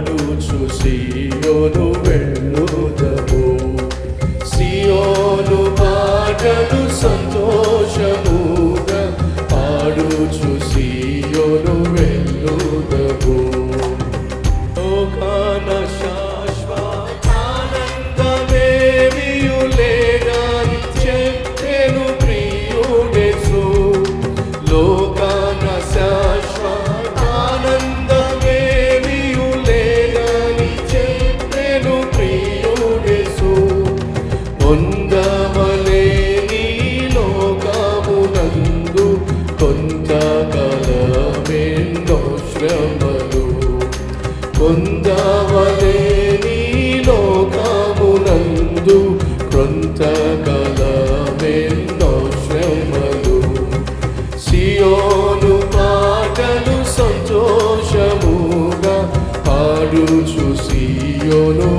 పాడుచు సియోను వెళ్ళుదము పొందవలే నీ లోకమునందు కొంతకాలమేందో శ్రమలు. పొందవలే లోకమునందు కొంతకాలమేందో శ్రమలు. సియోను పాటలు సంతోషముగా పాడుచు సియోను